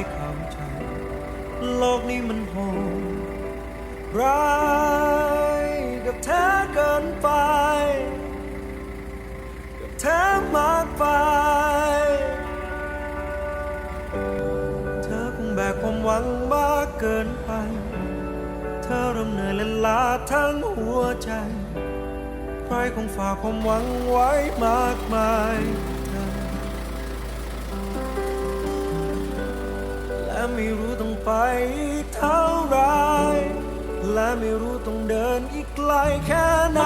ายข้ามใจโลกนี้มันโหดร้ายกับแท้เกินไป กับแท้มากไป เธอคงแบกความหวังมากเกินไป เธอริ่มเหนื่อยและลาทั้งหัวใจ ใครคงฝากความหวังไว้มากมาย ไม่รู้ต้องไปเท่าไร และไม่รู้ต้องเดินอีกไกลแค่ไหน